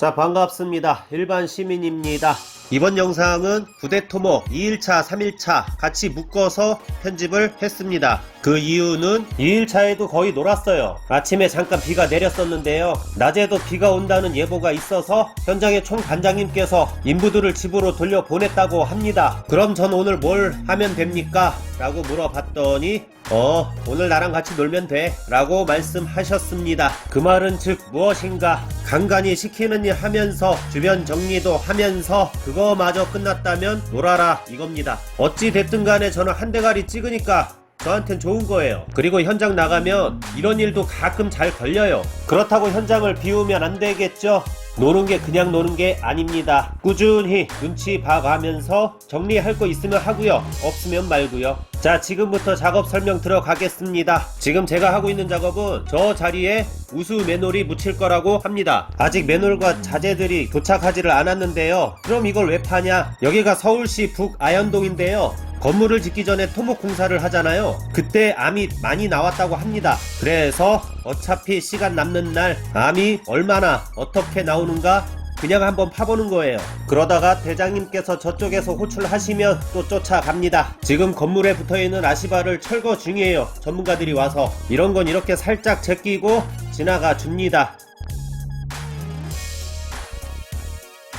자 반갑습니다. 일반 시민입니다. 이번 영상은 부대 토목 2일차 3일차 같이 묶어서 편집을 했습니다 그 이유는 2일차에도 거의 놀았어요. 아침에 잠깐 비가 내렸었는데요. 낮에도 비가 온다는 예보가 있어서 현장의 총반장님께서 인부들을 집으로 돌려보냈다고 합니다. 그럼 전 오늘 뭘 하면 됩니까? 라고 물어봤더니 어 오늘 나랑 같이 놀면 돼. 라고 말씀하셨습니다. 그 말은 즉 무엇인가? 간간히 시키는 일 하면서 주변 정리도 하면서 그거마저 끝났다면 놀아라 이겁니다. 어찌 됐든 간에 저는 한 대가리 찍으니까 저한텐 좋은 거예요. 그리고 현장 나가면 이런 일도 가끔 잘 걸려요. 그렇다고 현장을 비우면 안 되겠죠? 노는 게 그냥 노는 게 아닙니다. 꾸준히 눈치 봐가면서 정리할 거 있으면 하고요. 없으면 말고요. 자, 지금부터 작업 설명 들어가겠습니다. 지금 제가 하고 있는 작업은 저 자리에 우수 맨홀이 묻힐 거라고 합니다. 아직 맨홀과 자재들이 도착하지를 않았는데요. 그럼 이걸 왜 파냐? 여기가 서울시 북아현동인데요. 건물을 짓기 전에 토목 공사를 하잖아요. 그때 암이 많이 나왔다고 합니다. 그래서 어차피 시간 남는 날 암이 얼마나 어떻게 나오는가 그냥 한번 파보는 거예요. 그러다가 대장님께서 저쪽에서 호출하시면 또 쫓아갑니다. 지금 건물에 붙어있는 아시바를 철거 중이에요. 전문가들이 와서 이런 건 이렇게 살짝 제끼고 지나가 줍니다.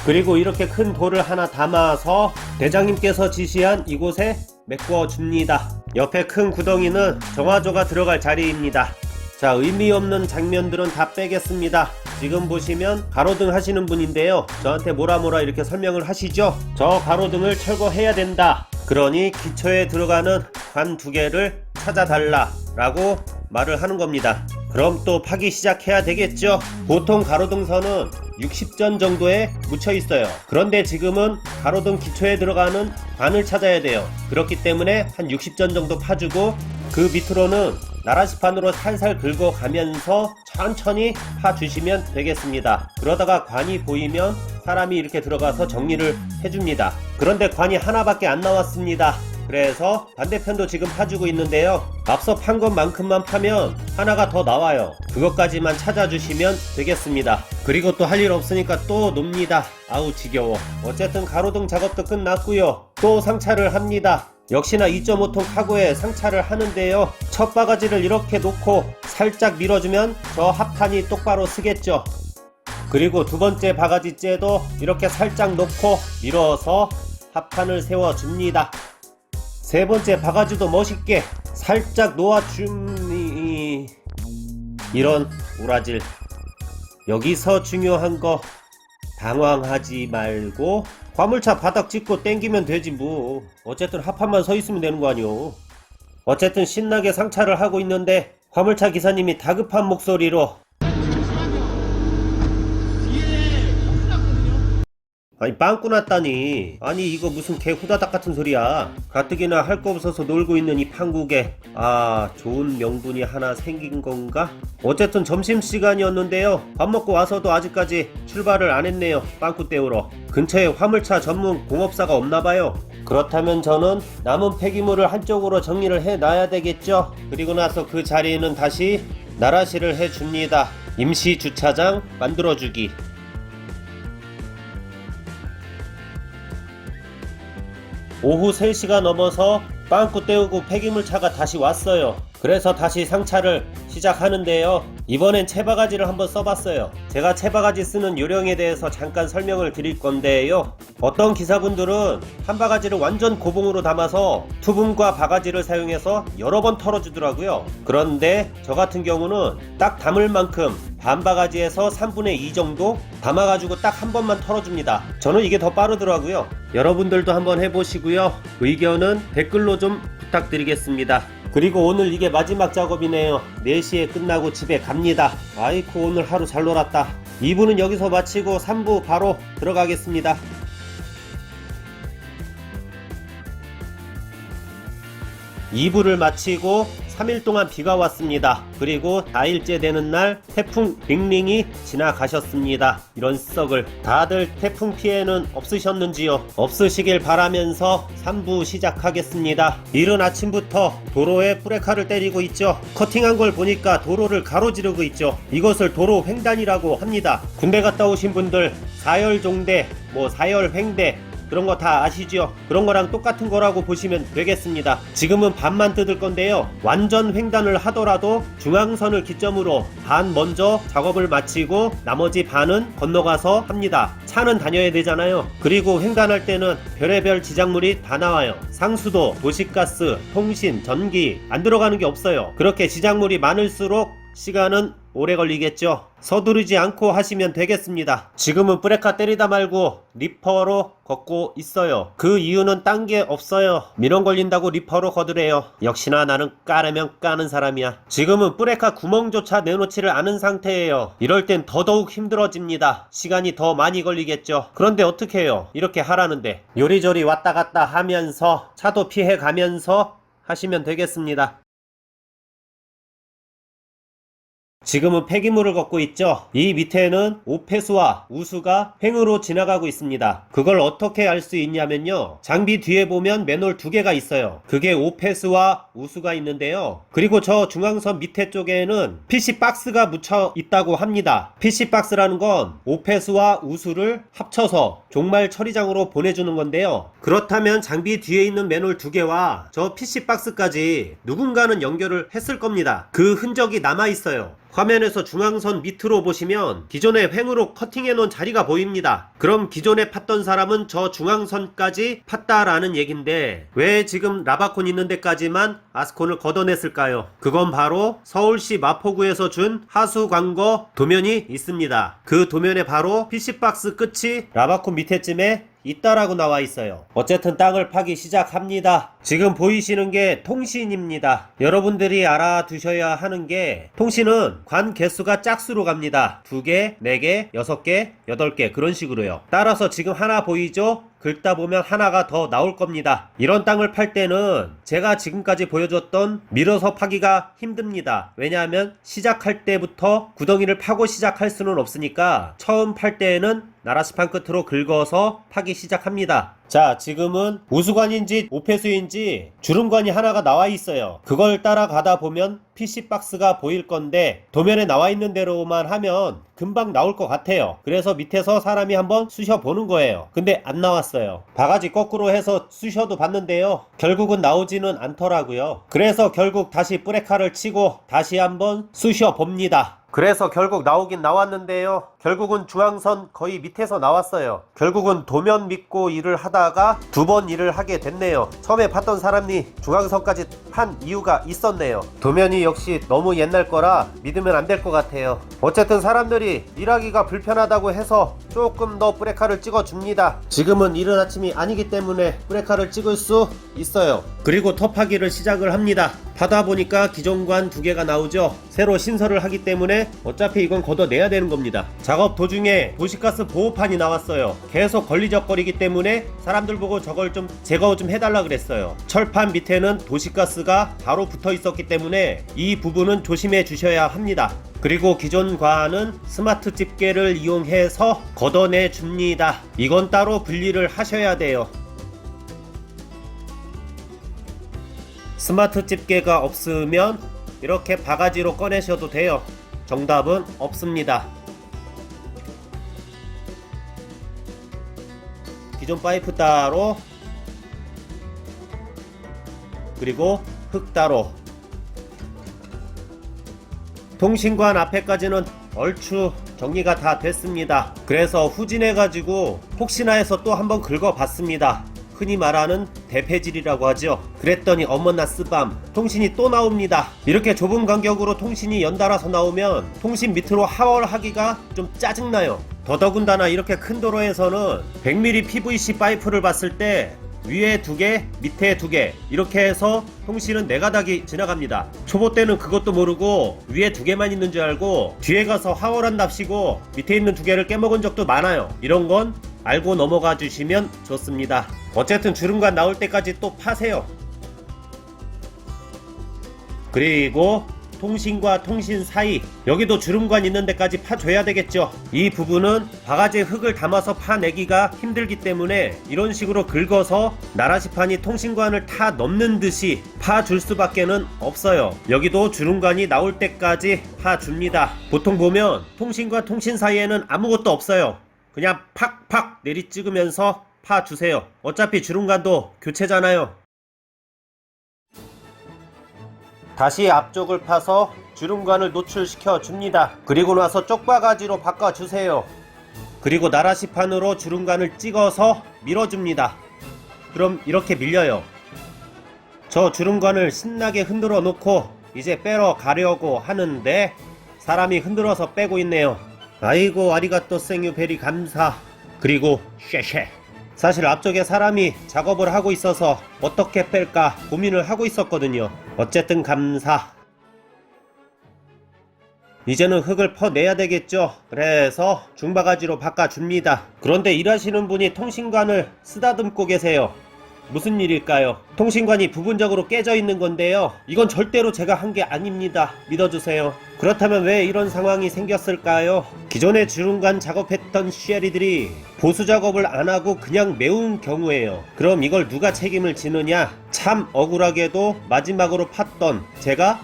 그리고 이렇게 큰 돌을 하나 담아서 대장님께서 지시한 이곳에 메꿔 줍니다. 옆에 큰 구덩이는 정화조가 들어갈 자리입니다. 자, 의미 없는 장면들은 다 빼겠습니다. 지금 보시면 가로등 하시는 분인데요. 저한테 뭐라 뭐라 이렇게 설명을 하시죠? 저 가로등을 철거해야 된다. 그러니 기초에 들어가는 관 두 개를 찾아달라. 라고 말을 하는 겁니다. 그럼 또 파기 시작해야 되겠죠? 보통 가로등선은 60전 정도에 묻혀 있어요. 그런데 지금은 가로등 기초에 들어가는 관을 찾아야 돼요. 그렇기 때문에 한 60전 정도 파주고 그 밑으로는 나라시판으로 살살 긁어 가면서 천천히 파주시면 되겠습니다. 그러다가 관이 보이면 사람이 이렇게 들어가서 정리를 해줍니다. 그런데 관이 하나밖에 안 나왔습니다. 그래서 반대편도 지금 파주고 있는데요. 앞서 판 것만큼만 파면 하나가 더 나와요. 그것까지만 찾아주시면 되겠습니다. 그리고 또 할 일 없으니까 또 놉니다. 아우 지겨워. 어쨌든 가로등 작업도 끝났고요. 또 상차를 합니다. 역시나 2.5톤 카고에 상차를 하는데요. 첫 바가지를 이렇게 놓고 살짝 밀어주면 저 합판이 똑바로 쓰겠죠. 그리고 두 번째 바가지째도 이렇게 살짝 놓고 밀어서 합판을 세워줍니다. 세 번째 바가지도 멋있게 살짝 놓아줌이 이런 우라질 여기서 중요한 거 당황하지 말고 화물차 바닥 짚고 땡기면 되지 뭐 어쨌든 합판만 서 있으면 되는 거 아니오 어쨌든 신나게 상차를 하고 있는데 화물차 기사님이 다급한 목소리로 아니 빵꾸 났다니. 아니 이거 무슨 개 후다닥 같은 소리야. 가뜩이나 할 거 없어서 놀고 있는 이 판국에. 아 좋은 명분이 하나 생긴 건가? 어쨌든 점심시간이었는데요. 밥 먹고 와서도 아직까지 출발을 안 했네요. 빵꾸 때우러. 근처에 화물차 전문 공업사가 없나봐요 그렇다면 저는 남은 폐기물을 한쪽으로 정리를 해놔야 되겠죠. 그리고 나서 그 자리에는 다시 나라시를 해줍니다. 임시 주차장 만들어주기. 오후 3시가 넘어서 빵꾸 때우고 폐기물 차가 다시 왔어요. 그래서 다시 상차를 시작하는데요. 이번엔 채바가지를 한번 써봤어요. 제가 채바가지 쓰는 요령에 대해서 잠깐 설명을 드릴 건데요. 어떤 기사분들은 한 바가지를 완전 고봉으로 담아서 투분과 바가지를 사용해서 여러 번 털어주더라고요. 그런데 저 같은 경우는 딱 담을 만큼 반 바가지에서 3분의 2 정도 담아가지고 딱 한 번만 털어줍니다. 저는 이게 더 빠르더라고요. 여러분들도 한번 해보시고요. 의견은 댓글로 좀 부탁드리겠습니다. 그리고 오늘 이게 마지막 작업이네요. 4시에 끝나고 집에 갑니다. 아이쿠 오늘 하루 잘 놀았다. 2부는 여기서 마치고 3부 바로 들어가겠습니다. 2부를 마치고 3일 동안 비가 왔습니다. 그리고 4일째 되는 날 태풍 링링이 지나가셨습니다. 이런 썩을 다들 태풍 피해는 없으셨는지요? 없으시길 바라면서 3부 시작하겠습니다. 이른 아침부터 도로에 브레카를 때리고 있죠. 커팅한 걸 보니까 도로를 가로지르고 있죠. 이것을 도로 횡단이라고 합니다. 군대 갔다 오신 분들 사열 종대, 뭐 사열 횡대 그런 거 다 아시죠? 그런 거랑 똑같은 거라고 보시면 되겠습니다. 지금은 반만 뜯을 건데요. 완전 횡단을 하더라도 중앙선을 기점으로 반 먼저 작업을 마치고 나머지 반은 건너가서 합니다. 차는 다녀야 되잖아요. 그리고 횡단할 때는 별의별 지작물이 다 나와요. 상수도, 도시가스, 통신, 전기 안 들어가는 게 없어요. 그렇게 지작물이 많을수록 시간은 오래 걸리겠죠. 서두르지 않고 하시면 되겠습니다. 지금은 브레카 때리다 말고 리퍼로 걷고 있어요. 그 이유는 딴 게 없어요. 민원 걸린다고 리퍼로 걷으래요. 역시나 나는 까려면 까는 사람이야. 지금은 브레카 구멍조차 내놓지를 않은 상태예요. 이럴 땐 더더욱 힘들어집니다. 시간이 더 많이 걸리겠죠. 그런데 어떻게 해요? 이렇게 하라는데. 요리조리 왔다 갔다 하면서 차도 피해 가면서 하시면 되겠습니다. 지금은 폐기물을 걷고 있죠. 이 밑에는 오폐수와 우수가 횡으로 지나가고 있습니다. 그걸 어떻게 알 수 있냐면요. 장비 뒤에 보면 맨홀 두 개가 있어요. 그게 오폐수와 우수가 있는데요. 그리고 저 중앙선 밑에 쪽에는 PC 박스가 묻혀 있다고 합니다. PC 박스라는 건 오폐수와 우수를 합쳐서 종말 처리장으로 보내주는 건데요. 그렇다면 장비 뒤에 있는 맨홀 두 개와 저 PC 박스까지 누군가는 연결을 했을 겁니다. 그 흔적이 남아 있어요. 화면에서 중앙선 밑으로 보시면 기존에 횡으로 커팅해 놓은 자리가 보입니다. 그럼 기존에 팠던 사람은 저 중앙선까지 팠다라는 얘긴데 왜 지금 라바콘 있는 데까지만 아스콘을 걷어냈을까요? 그건 바로 서울시 마포구에서 준 하수 광거 도면이 있습니다. 그 도면에 바로 PC박스 끝이 라바콘 밑에쯤에 있다라고 나와 있어요. 어쨌든 땅을 파기 시작합니다. 지금 보이시는 게 통신입니다. 여러분들이 알아두셔야 하는 게 통신은 관 개수가 짝수로 갑니다. 두 개, 네 개, 여섯 개, 여덟 개 그런 식으로요. 따라서 지금 하나 보이죠? 긁다 보면 하나가 더 나올 겁니다. 이런 땅을 팔 때는 제가 지금까지 보여줬던 밀어서 파기가 힘듭니다. 왜냐하면 시작할 때부터 구덩이를 파고 시작할 수는 없으니까 처음 팔 때에는 나라스판 끝으로 긁어서 파기 시작합니다. 자, 지금은 우수관인지 오폐수인지 주름관이 하나가 나와 있어요. 그걸 따라가다 보면 PC박스가 보일 건데 도면에 나와 있는 대로만 하면 금방 나올 것 같아요. 그래서 밑에서 사람이 한번 쑤셔 보는 거예요. 근데 안 나왔어요. 바가지 거꾸로 해서 쑤셔도 봤는데요. 결국은 나오지는 않더라고요. 그래서 결국 다시 브레카를 치고 다시 한번 쑤셔 봅니다. 그래서 결국 나오긴 나왔는데요. 결국은 중앙선 거의 밑에서 나왔어요. 결국은 도면 믿고 일을 하다가 두 번 일을 하게 됐네요. 처음에 봤던 사람이 중앙선까지 판 이유가 있었네요. 도면이 역시 너무 옛날 거라 믿으면 안 될 것 같아요. 어쨌든 사람들이 일하기가 불편하다고 해서 조금 더 브레카를 찍어 줍니다. 지금은 이른 아침이 아니기 때문에 브레카를 찍을 수 있어요. 그리고 터파기를 시작을 합니다. 하다 보니까 기존관 두 개가 나오죠. 새로 신설을 하기 때문에 어차피 이건 걷어내야 되는 겁니다. 작업 도중에 도시가스 보호판이 나왔어요. 계속 걸리적거리기 때문에 사람들 보고 저걸 좀 제거 좀 해달라 그랬어요. 철판 밑에는 도시가스가 바로 붙어 있었기 때문에 이 부분은 조심해 주셔야 합니다. 그리고 기존 과는 스마트 집게를 이용해서 걷어내 줍니다. 이건 따로 분리를 하셔야 돼요. 스마트 집게가 없으면 이렇게 바가지로 꺼내셔도 돼요. 정답은 없습니다. 기존 파이프 따로 그리고 흙 따로 통신관 앞에까지는 얼추 정리가 다 됐습니다. 그래서 후진해가지고 혹시나 해서 또 한번 긁어봤습니다. 흔히 말하는 대패질이라고 하죠. 그랬더니 어머나 쓰밤 통신이 또 나옵니다. 이렇게 좁은 간격으로 통신이 연달아서 나오면 통신 밑으로 하월하기가 좀 짜증나요. 더더군다나 이렇게 큰 도로에서는 100mm PVC 파이프를 봤을 때 위에 두 개, 밑에 두 개, 이렇게 해서 통신은 네 가닥이 지나갑니다. 초보 때는 그것도 모르고 위에 두 개만 있는 줄 알고 뒤에 가서 하월한답시고 밑에 있는 두 개를 깨먹은 적도 많아요. 이런 건 알고 넘어가 주시면 좋습니다. 어쨌든 주름관 나올 때까지 또 파세요. 그리고 통신과 통신 사이 여기도 주름관 있는 데까지 파줘야 되겠죠. 이 부분은 바가지에 흙을 담아서 파내기가 힘들기 때문에 이런 식으로 긁어서 나라시판이 통신관을 타 넘는 듯이 파줄 수밖에는 없어요. 여기도 주름관이 나올 때까지 파줍니다. 보통 보면 통신과 통신 사이에는 아무것도 없어요. 그냥 팍팍 내리 찍으면서 파주세요. 어차피 주름관도 교체잖아요 다시 앞쪽을 파서 주름관을 노출시켜 줍니다. 그리고 나서 쪽바가지로 바꿔주세요. 그리고 나라시판으로 주름관을 찍어서 밀어줍니다. 그럼 이렇게 밀려요. 저 주름관을 신나게 흔들어 놓고 이제 빼러 가려고 하는데 사람이 흔들어서 빼고 있네요. 아이고 아리가또 생유 베리 감사. 그리고 쉐쉐. 사실 앞쪽에 사람이 작업을 하고 있어서 어떻게 뺄까 고민을 하고 있었거든요. 어쨌든 감사. 이제는 흙을 퍼내야 되겠죠. 그래서 중바가지로 바꿔줍니다. 그런데 일하시는 분이 통신관을 쓰다듬고 계세요. 무슨 일일까요? 통신관이 부분적으로 깨져 있는 건데요. 이건 절대로 제가 한 게 아닙니다. 믿어주세요. 그렇다면 왜 이런 상황이 생겼을까요? 기존에 주름관 작업했던 쉐리들이 보수 작업을 안 하고 그냥 메운 경우에요. 그럼 이걸 누가 책임을 지느냐? 참 억울하게도 마지막으로 팠던 제가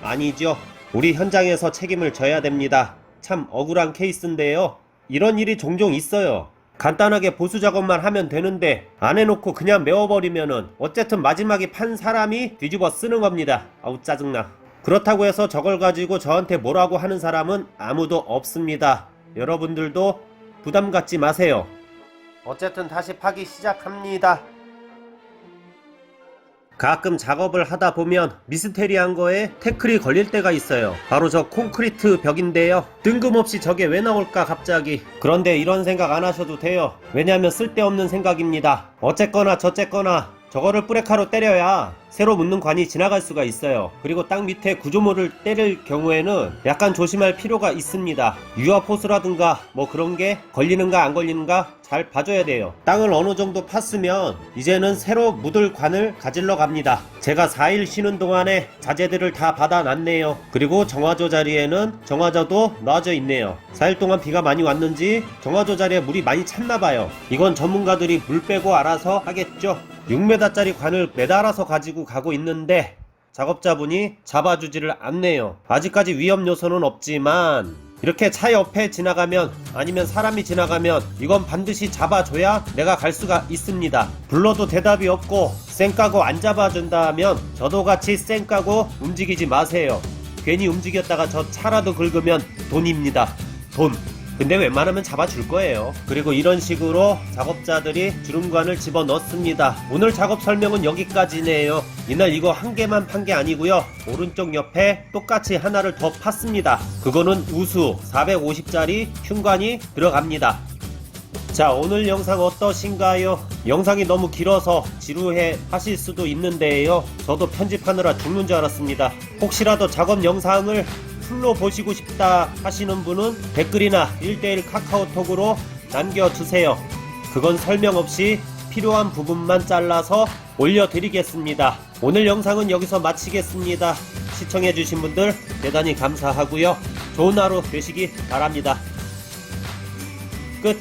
아니죠. 우리 현장에서 책임을 져야 됩니다. 참 억울한 케이스인데요. 이런 일이 종종 있어요. 간단하게 보수 작업만 하면 되는데 안 해놓고 그냥 메워버리면은 어쨌든 마지막에 판 사람이 뒤집어 쓰는 겁니다. 아우 짜증나. 그렇다고 해서 저걸 가지고 저한테 뭐라고 하는 사람은 아무도 없습니다. 여러분들도 부담 갖지 마세요. 어쨌든 다시 파기 시작합니다. 가끔 작업을 하다 보면 미스테리한 거에 태클이 걸릴 때가 있어요. 바로 저 콘크리트 벽인데요. 뜬금없이 저게 왜 나올까 갑자기. 그런데 이런 생각 안 하셔도 돼요. 왜냐하면 쓸데없는 생각입니다. 어쨌거나 저쨌거나 저거를 뿌레카로 때려야 새로 묻는 관이 지나갈 수가 있어요. 그리고 땅 밑에 구조물을 때릴 경우에는 약간 조심할 필요가 있습니다. 유압 호스라든가 뭐 그런 게 걸리는가 안 걸리는가 잘 봐줘야 돼요. 땅을 어느 정도 팠으면 이제는 새로 묻을 관을 가질러 갑니다. 제가 4일 쉬는 동안에 자재들을 다 받아놨네요. 그리고 정화조 자리에는 정화조도 놔져 있네요. 4일 동안 비가 많이 왔는지 정화조 자리에 물이 많이 찼나봐요. 이건 전문가들이 물 빼고 알아서 하겠죠. 6m짜리 관을 매달아서 가지고 가고 있는데 작업자분이 잡아주지를 않네요. 아직까지 위험 요소는 없지만 이렇게 차 옆에 지나가면 아니면 사람이 지나가면 이건 반드시 잡아줘야 내가 갈 수가 있습니다. 불러도 대답이 없고 쌩 까고 안 잡아준다면 저도 같이 쌩 까고 움직이지 마세요. 괜히 움직였다가 저 차라도 긁으면 돈입니다. 돈. 근데 웬만하면 잡아줄 거예요. 그리고 이런 식으로 작업자들이 주름관을 집어 넣습니다. 오늘 작업 설명은 여기까지네요. 이날 이거 한 개만 판 게 아니고요. 오른쪽 옆에 똑같이 하나를 더 팠습니다. 그거는 우수 450짜리 흉관이 들어갑니다. 자 오늘 영상 어떠신가요? 영상이 너무 길어서 지루해 하실 수도 있는데요. 저도 편집하느라 죽는 줄 알았습니다. 혹시라도 작업 영상을 풀로 보시고 싶다 하시는 분은 댓글이나 1대1 카카오톡으로 남겨주세요. 그건 설명 없이 필요한 부분만 잘라서 올려드리겠습니다. 오늘 영상은 여기서 마치겠습니다. 시청해주신 분들 대단히 감사하고요. 좋은 하루 되시기 바랍니다. 끝.